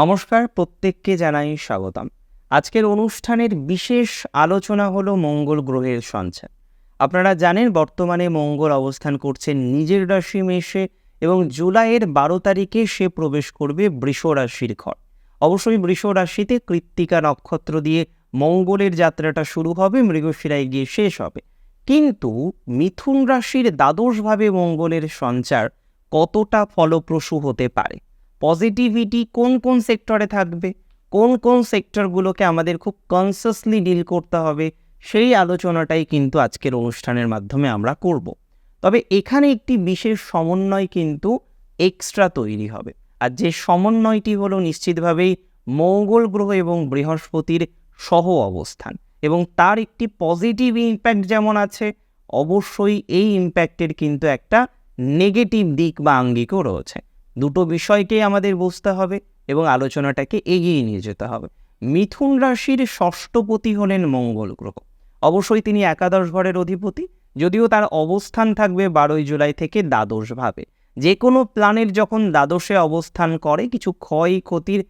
নমস্কার, প্রত্যেককে জানাই স্বাগতম। আজকের অনুষ্ঠানের বিশেষ আলোচনা হলো মঙ্গল গ্রহের সঞ্চার। আপনারা জানেন, বর্তমানে মঙ্গল অবস্থান করছে নিজের রাশি মেষে এবং জুলাইয়ের বারো তারিখে সে প্রবেশ করবে বৃষ রাশির ঘর। অবশ্যই বৃষ রাশিতে কৃত্তিকা নক্ষত্র দিয়ে মঙ্গলের যাত্রাটা শুরু হবে, মৃগশিরায় গিয়ে শেষ হবে। কিন্তু মিথুন রাশির দ্বাদশভাবে মঙ্গলের সঞ্চার কতটা ফলপ্রসূ হতে পারে? পজিটিভিটি কোন কোন সেক্টরে থাকবে? কোন কোন সেক্টরগুলোকে আমাদের খুব কনসিয়াসলি ডিল করতে হবে? সেই আলোচনাটাই কিন্তু আজকের অনুষ্ঠানের মাধ্যমে আমরা করব। তবে এখানে একটি বিশেষ সমন্বয় কিন্তু এক্সট্রা তৈরি হবে। আর যে সমন্বয়টি হলো নিশ্চিতভাবেই মঙ্গল গ্রহ এবং বৃহস্পতির সহ অবস্থান। এবং তার একটি পজিটিভ ইম্প্যাক্ট যেমন আছে, অবশ্যই এই ইম্প্যাক্টের কিন্তু একটা নেগেটিভ দিক বা আঙ্গিকও রয়েছে। দুটো বিষয়কেই আমাদের বুঝতে হবে এবং আলোচনাটাকে এগিয়ে নিয়ে যেতে হবে। মিথুন রাশির ষষ্ঠপতি হলেন মঙ্গল গ্রহ। অবশ্যই তিনি একাদশ ঘরের অধিপতি, যদিও তার অবস্থান থাকবে বারোই জুলাই থেকে দ্বাদশভাবে যে কোনো প্ল্যানেট যখন দ্বাদশে অবস্থান করে, কিছু ক্ষয় ক্ষতির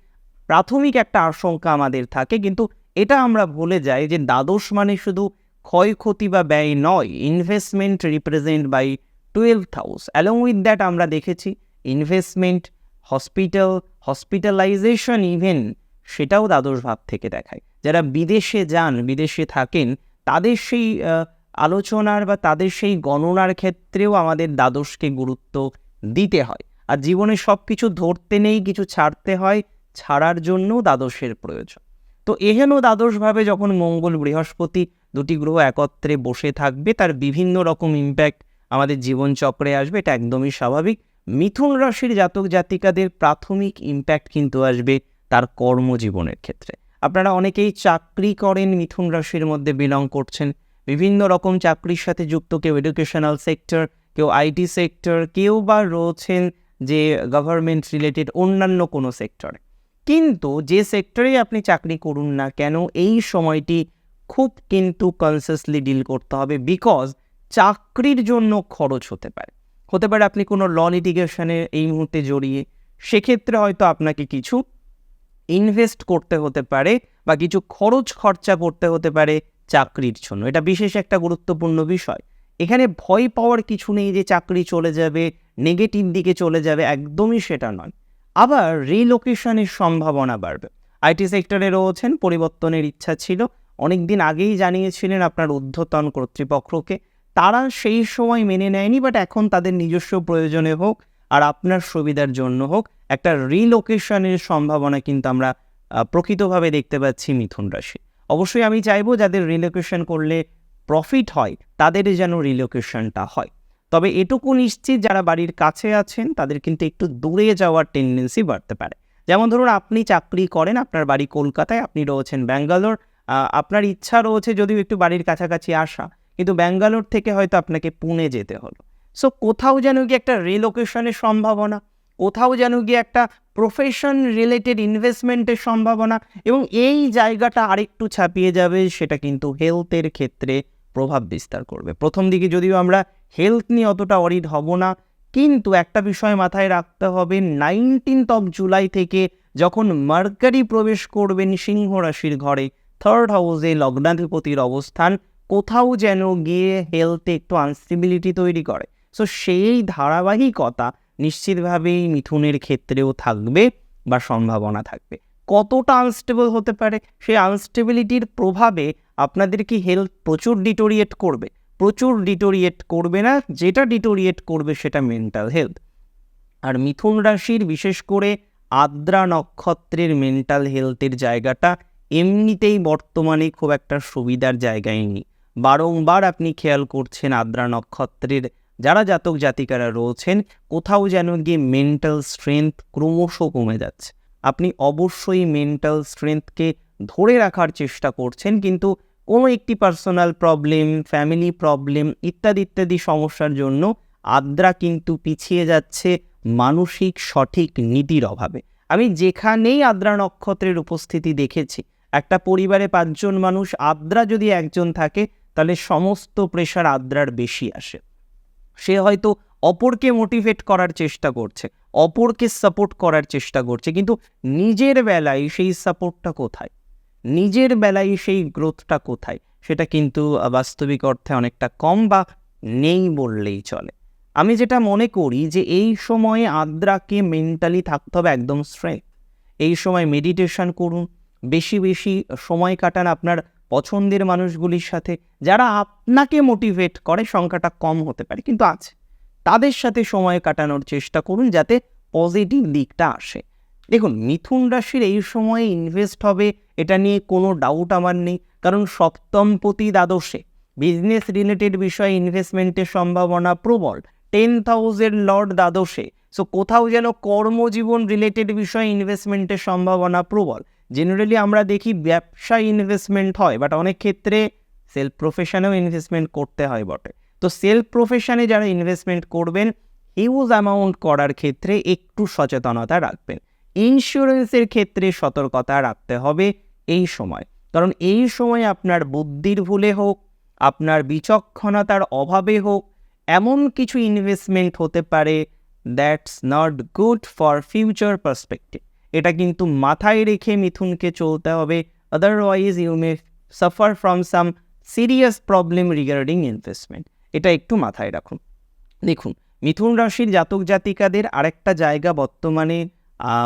প্রাথমিক একটা আশঙ্কা আমাদের থাকে, কিন্তু এটা আমরা ভুলে যাই যে দ্বাদশ মানে শুধু ক্ষয়ক্ষতি বা ব্যয় নয় investment represent by twelve house along with that আমরা দেখেছি ইনভেস্টমেন্ট হসপিটাল হসপিটালাইজেশন ইভেন সেটাও দ্বাদশ ভাব থেকে দেখায়। যারা বিদেশে যান, বিদেশে থাকেন, তাদের সেই আলোচনার বা তাদের সেই গণনার ক্ষেত্রেও আমাদের দ্বাদশকে গুরুত্ব দিতে হয়। আর জীবনে সব কিছু ধরতে নেই, কিছু ছাড়তে হয়, ছাড়ার জন্য দ্বাদশের প্রয়োজন। তো এহেন দ্বাদশভাবে যখন মঙ্গল বৃহস্পতি দুটি গ্রহ একত্রে বসে থাকবে, তার বিভিন্ন রকম ইম্প্যাক্ট আমাদের জীবনচক্রে আসবে, এটা একদমই স্বাভাবিক। মিথুন রাশির জাতক জাতিকাদের প্রাথমিক ইম্প্যাক্ট কিন্তু আসবে তার কর্মজীবনের ক্ষেত্রে। আপনারা অনেকেই চাকরি করেন, মিথুন রাশির মধ্যে বিলং করছেন। বিভিন্ন রকম চাকরির সাথে যুক্ত, কেউ এডুকেশনাল সেক্টর কেউ আইটি সেক্টর কেউ বা রয়েছেন যে গভর্নমেন্ট রিলেটেড অন্যান্য কোনো সেক্টরে কিন্তু যে সেক্টরেই আপনি চাকরি করুন না কেন, এই সময়টি খুব কিন্তু কনসিয়াসলি ডিল করতে হবে বিকজ চাকরির জন্য খরচ হতে পারে। হতে পারে আপনি কোনো ল লিটিগেশনে এই মুহূর্তে জড়িয়ে, সেক্ষেত্রে হয়তো আপনাকে কিছু ইনভেস্ট করতে হতে পারে বা কিছু খরচ খরচা করতে হতে পারে চাকরির জন্য। এটা বিশেষ একটা গুরুত্বপূর্ণ বিষয়। এখানে ভয় পাওয়ার কিছু নেই যে চাকরি চলে যাবে নেগেটিভ দিকে চলে যাবে, একদমই সেটা নয়। আবার রিলোকেশনের সম্ভাবনা বাড়বে। আইটি সেক্টরে রয়েছেন, পরিবর্তনের ইচ্ছা ছিল। অনেক দিন আগেই জানিয়েছিলেন আপনার ঊর্ধ্বতন কর্তৃপক্ষকে। তারা সেই সময় মেনে নেয়নি বাট এখন তাদের নিজস্ব প্রয়োজনে হোক আর আপনার সুবিধার জন্য হোক, একটা রিলোকেশনের সম্ভাবনা কিন্তু আমরা প্রকৃতভাবে দেখতে পাচ্ছি মিথুন রাশি। অবশ্যই আমি চাইব যাদের রিলোকেশন করলে প্রফিট হয় তাদের যেন রিলোকেশনটা হয়। তবে এটুকু নিশ্চিত যারা বাড়ির কাছে আছেন, তাদের কিন্তু একটু দূরে যাওয়ার টেন্ডেন্সি বাড়তে পারে। যেমন ধরুন, আপনি চাকরি করেন, আপনার বাড়ি কলকাতায়, আপনি রয়েছেন ব্যাঙ্গালোর আপনার ইচ্ছা রয়েছে যদিও একটু বাড়ির কাছাকাছি আসা কিন্তু ব্যাঙ্গালোর থেকে হয়তো আপনাকে পুনে যেতে হলো। সো কোথাও যেন গিয়ে একটা রিলোকেশনের সম্ভাবনা, কোথাও যেন গিয়ে একটা প্রফেশন রিলেটেড ইনভেস্টমেন্টের সম্ভাবনা এবং এই জায়গাটা আরেকটু ছাপিয়ে যাবে, সেটা কিন্তু হেলথের ক্ষেত্রে প্রভাব বিস্তার করবে। প্রথম দিকে যদিও আমরা হেলথ নিয়ে অতটা অরিড হব না, কিন্তু একটা বিষয় মাথায় রাখতে হবে নাইনটিন্থ অফ জুলাই থেকে যখন মার্কারি প্রবেশ করবেন সিংহ রাশির ঘরে থার্ড হাউসে লগ্নাধিপতির অবস্থান কোথাও যেন গিয়ে হেলথে একটু আনস্টেবিলিটি তৈরি করে। সো সেই ধারাবাহিকতা নিশ্চিতভাবেই মিথুনের ক্ষেত্রেও থাকবে বা সম্ভাবনা থাকবে। কতটা আনস্টেবল হতে পারে? সেই আনস্টেবিলিটির প্রভাবে আপনাদের কি হেলথ প্রচুর ডিটোরিয়েট করবে? প্রচুর ডিটোরিয়েট করবে না? যেটা ডিটোরিয়েট করবে সেটা মেন্টাল হেলথ আর মিথুন রাশির বিশেষ করে আদ্রা নক্ষত্রের মেন্টাল হেলথের জায়গাটা এমনিতেই বর্তমানে খুব একটা সুবিধার জায়গায় নেই। বারংবার আপনি খেয়াল করছেন আদ্রা নক্ষত্রের যারা জাতক জাতিকারা রয়েছেন, কোথাও যেন গিয়ে মেন্টাল স্ট্রেংথ ক্রমশ কমে যাচ্ছে। আপনি অবশ্যই মেন্টাল স্ট্রেংথকে ধরে রাখার চেষ্টা করছেন, কিন্তু কোনো একটি পার্সোনাল প্রবলেম ফ্যামিলি প্রবলেম ইত্যাদি ইত্যাদি সমস্যার জন্য আদ্রা কিন্তু পিছিয়ে যাচ্ছে মানসিক সঠিক নীতির অভাবে। আমি যেখানেই আদ্রা নক্ষত্রের উপস্থিতি দেখেছি, একটা পরিবারে পাঁচজন মানুষ, আদ্রা যদি একজন থাকে তাহলে সমস্ত প্রেশার আদ্রার বেশি আসে। সে হয়তো অপরকে মোটিভেট করার চেষ্টা করছে, অপরকে সাপোর্ট করার চেষ্টা করছে, কিন্তু নিজের বেলায় সেই সাপোর্টটা কোথায়? নিজের বেলায় সেই গ্রোথটা কোথায়? সেটা কিন্তু বাস্তবিক অর্থে অনেকটা কম বা নেই বললেই চলে। আমি যেটা মনে করি যে এই সময়ে আদ্রাকে মেন্টালি থাকতে হবে একদম স্ট্রেংথ এই সময় মেডিটেশন করুন, বেশি বেশি সময় কাটান আপনার পছন্দের মানুষগুলির সাথে যারা আপনাকে মোটিভেট করে সংখ্যাটা কম হতে পারে। কিন্তু আছে তাদের সাথে সময় কাটানোর চেষ্টা করুন যাতে পজিটিভ দিকটা আসে। দেখুন, মিথুন রাশির এই সময়ে ইনভেস্ট হবে, এটা নিয়ে কোনো ডাউট আমার নেই। কারণ সপ্তমপতি দ্বাদশে বিজনেস রিলেটেড বিষয়ে ইনভেস্টমেন্টের সম্ভাবনা প্রবল। টেন থাউজেন্ড লর্ড দ্বাদশে। সো কোথাও যেন কর্মজীবন রিলেটেড বিষয়ে ইনভেস্টমেন্টের সম্ভাবনা প্রবল। জেনারেলি আমরা দেখি ব্যবসায় ইনভেস্টমেন্ট হয় বাট অনেক ক্ষেত্রে সেলফ প্রফেশনেও ইনভেস্টমেন্ট করতে হয় বটে। তো সেলফ প্রফেশনে যারা ইনভেস্টমেন্ট করবেন হিউজ অ্যামাউন্ট করার ক্ষেত্রে একটু সচেতনতা রাখবেন। ইন্স্যুরেন্সের ক্ষেত্রে সতর্কতা রাখতে হবে এই সময়। কারণ এই সময় আপনার বুদ্ধির ভুলে হোক, আপনার বিচক্ষণতার অভাবে হোক, এমন কিছু ইনভেস্টমেন্ট হতে পারে that's not good for future perspective এটা কিন্তু মাথায় রেখে মিথুনকে চলতে হবে। Otherwise you may suffer from some serious problem regarding investment এটা একটু মাথায় রাখুন। দেখুন, মিথুন রাশির জাতক জাতিকাদের আরেকটা জায়গা বর্তমানে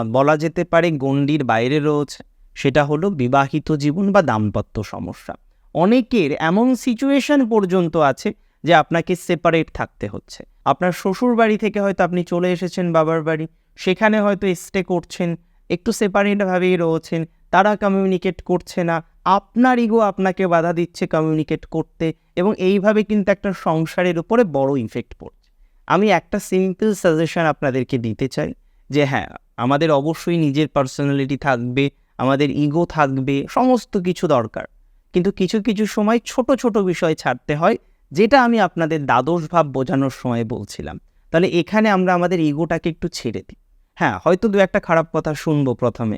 বলা যেতে পারে গণ্ডির বাইরে রয়েছে। সেটা হলো বিবাহিত জীবন বা দাম্পত্য সমস্যা। অনেকের এমন সিচুয়েশন পর্যন্ত আছে যে আপনাকে সেপারেট থাকতে হচ্ছে। আপনার শ্বশুর বাড়ি থেকে হয়তো আপনি চলে এসেছেন, বাবার বাড়ি। সেখানে হয়তো স্টে করছেন। একটু সেপারেটভাবেই রয়েছেন, তারা কমিউনিকেট করছে না, আপনার ইগো আপনাকে বাধা দিচ্ছে কমিউনিকেট করতে এবং এইভাবে কিন্তু একটা সংসারের উপরে বড় ইফেক্ট পড়ছে। আমি একটা সিম্পল সাজেশন আপনাদেরকে দিতে চাই যে হ্যাঁ আমাদের অবশ্যই নিজের পার্সোনালিটি থাকবে, আমাদের ইগো থাকবে, সমস্ত কিছু দরকার। কিন্তু কিছু কিছু সময় ছোট ছোট বিষয় ছাড়তে হয়, যেটা আমি আপনাদের দ্বাদশ ভাব বোঝানোর সময় বলছিলাম। তাহলে এখানে আমরা আমাদের ইগোটাকে একটু ছেড়ে দিই। হ্যাঁ হয়তো দু একটা খারাপ কথা শুনব প্রথমে,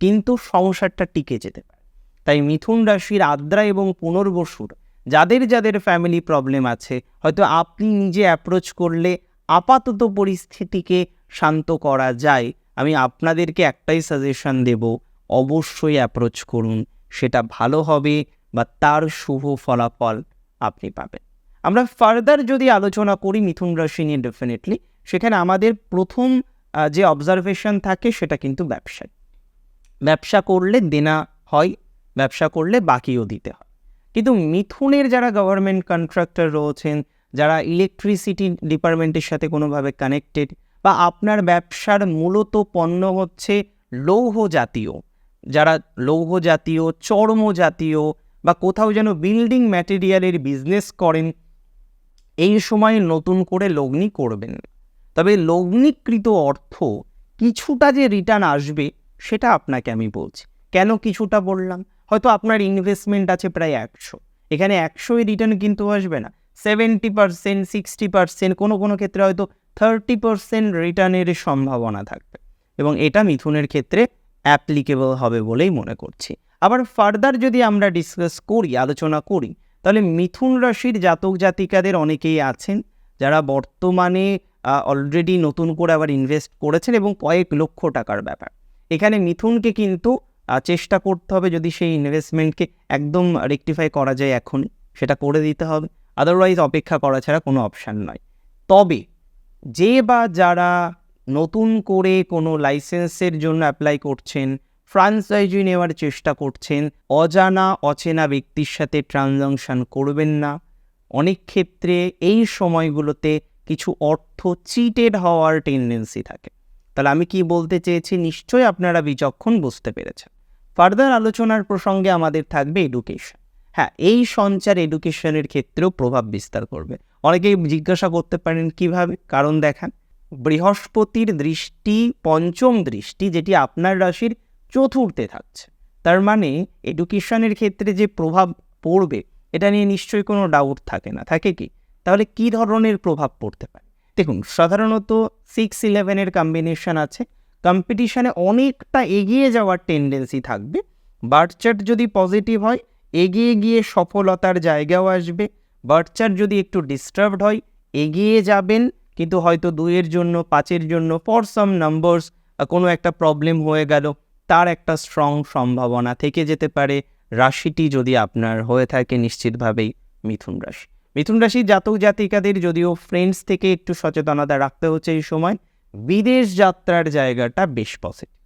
কিন্তু সংসারটা টিকে যেতে পারে। তাই মিথুন রাশির আদ্রা এবং পুনর্বসুর, যাদের যাদের ফ্যামিলি প্রবলেম আছে, হয়তো আপনি নিজে অ্যাপ্রোচ করলে আপাতত পরিস্থিতিকে শান্ত করা যায়। আমি আপনাদেরকে একটাই সাজেশন দেব, অবশ্যই অ্যাপ্রোচ করুন, সেটা ভালো হবে বা তার শুভ ফলাফল আপনি পাবেন। আমরা ফার্দার যদি আলোচনা করি মিথুন রাশি নিয়ে ডেফিনেটলি সেখানে আমাদের প্রথম যে অবজারভেশন থাকে সেটা কিন্তু ব্যবসায় ব্যবসা করলে দেনা হয়, ব্যবসা করলে বাকিও দিতে হয় কিন্তু মিথুনের যারা গভর্নমেন্ট কন্ট্রাক্টর রয়েছেন, যারা ইলেকট্রিসিটি ডিপার্টমেন্টের সাথে কোনোভাবে কানেক্টেড বা আপনার ব্যবসার মূলত পণ্য হচ্ছে লৌহ জাতীয়, যারা লৌহ জাতীয়, চর্ম জাতীয়, বা কোথাও যেন বিল্ডিং ম্যাটেরিয়ালের বিজনেস করেন, এই সময় নতুন করে লগ্নি করবেন। তবে লগ্নিকৃত অর্থ কিছুটা যে রিটার্ন আসবে, সেটা আপনাকে আমি বলছি। কেন কিছুটা বললাম? হয়তো আপনার ইনভেস্টমেন্ট আছে প্রায় একশো। এখানে একশোই রিটার্ন কিন্তু আসবে না। সেভেন্টি পার্সেন্ট সিক্সটি পার্সেন্ট কোনো কোনো ক্ষেত্রে হয়তো থার্টি পার্সেন্ট রিটার্নের সম্ভাবনা থাকবে। এবং এটা মিথুনের ক্ষেত্রে অ্যাপ্লিকেবল হবে বলেই মনে করছি। আবার ফার্দার যদি আমরা ডিসকাস করি, আলোচনা করি, তাহলে মিথুন রাশির জাতক জাতিকাদের অনেকেই আছেন যারা বর্তমানে অলরেডি নতুন করে আবার ইনভেস্ট করেছেন এবং কয়েক লক্ষ টাকার ব্যাপার। এখানে মিথুনকে কিন্তু চেষ্টা করতে হবে যদি সেই ইনভেস্টমেন্টকে একদম রেকটিফাই করা যায় এখন সেটা করে দিতে হবে। আদারওয়াইজ অপেক্ষা করা ছাড়া কোনো অপশান নয়। তবে যে বা যারা নতুন করে কোনো লাইসেন্সের জন্য অ্যাপ্লাই করছেন ফ্রাঞ্চাইজি নেওয়ার চেষ্টা করছেন, অজানা, অচেনা ব্যক্তির সাথে ট্রানজাকশন করবেন না। অনেক ক্ষেত্রে এই সময়গুলোতে কিছু অর্থ চিটেড হওয়ার টেন্ডেন্সি থাকে। তাহলে আমি কি বলতে চেয়েছি? নিশ্চয়ই আপনারা বিচক্ষণ বুঝতে পেরেছেন। ফার্দার আলোচনার প্রসঙ্গে আমাদের থাকবে এডুকেশন হ্যাঁ এই সঞ্চার এডুকেশনের ক্ষেত্রেও প্রভাব বিস্তার করবে। অনেকেই জিজ্ঞাসা করতে পারেন কীভাবে? কারণ দেখান, বৃহস্পতির দৃষ্টি পঞ্চম দৃষ্টি যেটি আপনার রাশির চতুর্থে থাকছে। তার মানে এডুকেশনের ক্ষেত্রে যে প্রভাব পড়বে, এটা নিয়ে নিশ্চয়ই কোনো ডাউট থাকে না। থাকে কি? তাহলে কি ধরনের প্রভাব পড়তে পারে? দেখুন, সাধারণত সিক্স ইলেভেনের কম্বিনেশন আছে। কম্পিটিশনে অনেকটা এগিয়ে যাওয়ার টেন্ডেন্সি থাকবে। বার্থ চার্ট যদি পজিটিভ হয়, এগিয়ে গিয়ে সফলতার জায়গাও আসবে। বার্থ চার্ট যদি একটু ডিস্টার্বড হয়, এগিয়ে যাবেন, কিন্তু হয়তো দুইয়ের জন্য, পাঁচের জন্য ফর সাম নাম্বারস কোনো একটা প্রবলেম হয়ে গেল, তার একটা স্ট্রং সম্ভাবনা থেকে যেতে পারে। রাশিটি যদি আপনার হয়ে থাকে, নিশ্চিতভাবেই মিথুন রাশি। মিথুন রাশি জাতক জাতিকাদের যদিও ফ্রেন্ডস থেকে একটু সচেতনতা রাখতে হচ্ছে এই সময়, বিদেশ যাত্রার জায়গাটা বেশ পজিটিভ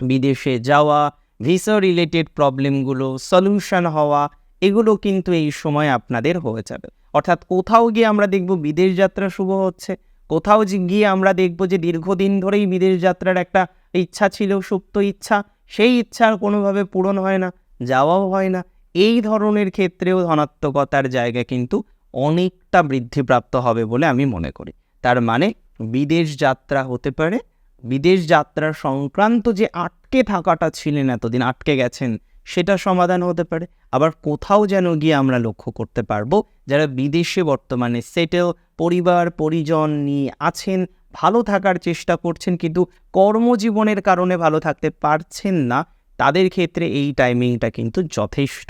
বিদেশে যাওয়া ভিসা রিলেটেড প্রবলেমগুলো সলিউশন হওয়া, এগুলো কিন্তু এই সময় আপনাদের হয়ে যাবে। অর্থাৎ কোথাও গিয়ে আমরা দেখব বিদেশ যাত্রা শুভ হচ্ছে, কোথাও গিয়ে আমরা দেখব যে দীর্ঘদিন ধরেই বিদেশ যাত্রার একটা ইচ্ছা ছিল, সুপ্ত ইচ্ছা, সেই ইচ্ছা আর কোনোভাবে পূরণ হয় না, যাওয়াও হয় না। এই ধরনের ক্ষেত্রেও ধনাত্মকতার জায়গা কিন্তু অনেকটা বৃদ্ধিপ্রাপ্ত হবে বলে আমি মনে করি। তার মানে বিদেশ যাত্রা হতে পারে, বিদেশ যাত্রার সংক্রান্ত যে আটকে থাকাটা ছিলেন এতদিন, আটকে গেছেন, সেটা সমাধান হতে পারে। আবার কোথাও যেন গিয়ে আমরা লক্ষ্য করতে পারব, যারা বিদেশে বর্তমানে সেটেল, পরিবার, পরিজন নিয়ে আছেন, ভালো থাকার চেষ্টা করছেন, কিন্তু কর্মজীবনের কারণে ভালো থাকতে পারছেন না তাদের ক্ষেত্রে এই টাইমিংটা কিন্তু যথেষ্ট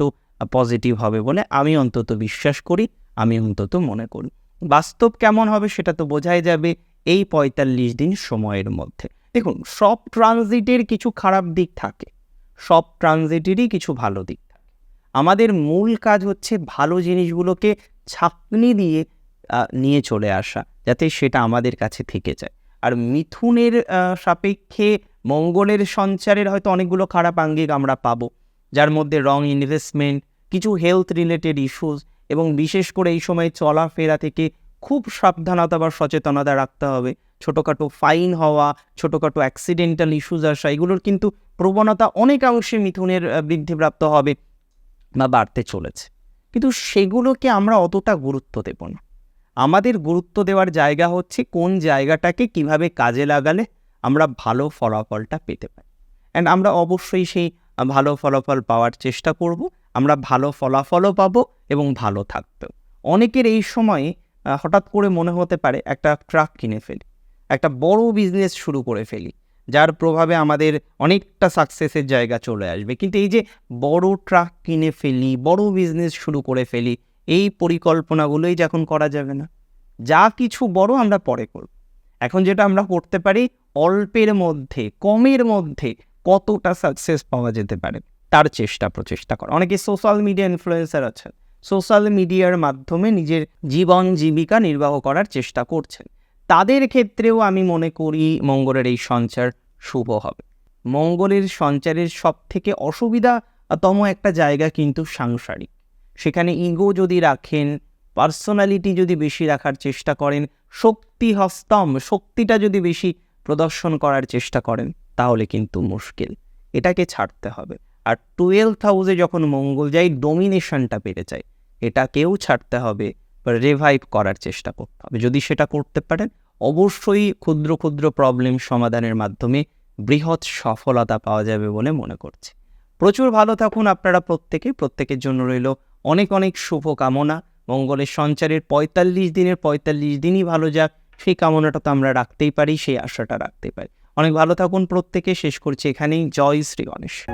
পজিটিভ হবে বলে আমি অন্তত বিশ্বাস করি, আমি অন্তত মনে করি। বাস্তব কেমন হবে সেটা তো বোঝাই যাবে এই পঁয়তাল্লিশ দিন সময়ের মধ্যে। দেখুন, সব ট্রানজিটের কিছু খারাপ দিক থাকে, সব ট্রানজিটেরই কিছু ভালো দিক থাকে। আমাদের মূল কাজ হচ্ছে ভালো জিনিসগুলোকে ছাকনি দিয়ে নিয়ে চলে আসা, যাতে সেটা আমাদের কাছে থেকে যায়। আর মিথুনের সাপেক্ষে মঙ্গলের সঞ্চারের হয়তো অনেকগুলো খারাপ আঙ্গিক আমরা পাবো, যার মধ্যে রং ইনভেস্টমেন্ট কিছু হেলথ রিলেটেড ইস্যুস এবং বিশেষ করে এই সময় চলাফেরা থেকে খুব সাবধানতা বা সচেতনতা রাখতে হবে। ছোটোখাটো ফাইন হওয়া, ছোটোখাটো অ্যাক্সিডেন্টাল ইস্যুস আসা, এগুলোর কিন্তু প্রবণতা অনেকাংশে মিথুনের বৃদ্ধিপ্রাপ্ত হবে বা বাড়তে চলেছে। কিন্তু সেগুলোকে আমরা অতটা গুরুত্ব দেব না। আমাদের গুরুত্ব দেওয়ার জায়গা হচ্ছে কোন জায়গাটাকে কীভাবে কাজে লাগালে আমরা ভালো ফলাফলটা পেতে পারি। অ্যান্ড আমরা অবশ্যই সেই ভালো ফলাফল পাওয়ার চেষ্টা করব, আমরা ভালো ফলাফলও পাবো এবং ভালো থাকবেও অনেকের এই সময়ে হঠাৎ করে মনে হতে পারে একটা ট্রাক কিনে ফেলি, একটা বড় বিজনেস শুরু করে ফেলি, যার প্রভাবে আমাদের অনেকটা সাকসেসের জায়গা চলে আসবে। কিন্তু এই যে বড় ট্রাক কিনে ফেলি, বড় বিজনেস শুরু করে ফেলি, এই পরিকল্পনাগুলোই যখন করা যাবে না, যা কিছু বড় আমরা পরে করব। এখন যেটা আমরা করতে পারি, অল্পের মধ্যে, কমের মধ্যে কতটা সাকসেস পাওয়া যেতে পারে, তার চেষ্টা, প্রচেষ্টা করা। অনেকে সোশ্যাল মিডিয়া ইনফ্লুয়েন্সার আছেন। সোশ্যাল মিডিয়ার মাধ্যমে নিজের জীবন, জীবিকা নির্বাহ করার চেষ্টা করছেন। তাদের ক্ষেত্রেও আমি মনে করি মঙ্গলের এই সঞ্চার শুভ হবে। মঙ্গলের সঞ্চারের সব থেকে অসুবিধাতম একটা জায়গা কিন্তু সাংসারিক। সেখানে ইগো যদি রাখেন পার্সোনালিটি যদি বেশি রাখার চেষ্টা করেন, শক্তি হস্তম, শক্তিটা যদি বেশি প্রদর্শন করার চেষ্টা করেন, তাহলে কিন্তু মুশকিল। এটাকে ছাড়তে হবে। আর টুয়েলভ হাউসে যখন মঙ্গল যায় ডোমিনেশনটা বেড়ে যায়। এটাকেও ছাড়তে হবে রিভাইভ করার চেষ্টা করতে হবে। যদি সেটা করতে পারেন, অবশ্যই ক্ষুদ্র ক্ষুদ্র প্রবলেম সমাধানের মাধ্যমে বৃহৎ সফলতা পাওয়া যাবে বলে মনে করছি। প্রচুর ভালো থাকুন আপনারা প্রত্যেকে। প্রত্যেকের জন্য রইল অনেক অনেক শুভ কামনা মঙ্গলের সঞ্চারের পঁয়তাল্লিশ দিনের পঁয়তাল্লিশ দিনই ভালো যাক, সেই কামনাটা তো আমরা রাখতেই পারি, সেই আশাটা রাখতে পারি। অনেক ভালো থাকুন প্রত্যেকে, শেষ করছি এখানেই। জয় শ্রী গণেশ।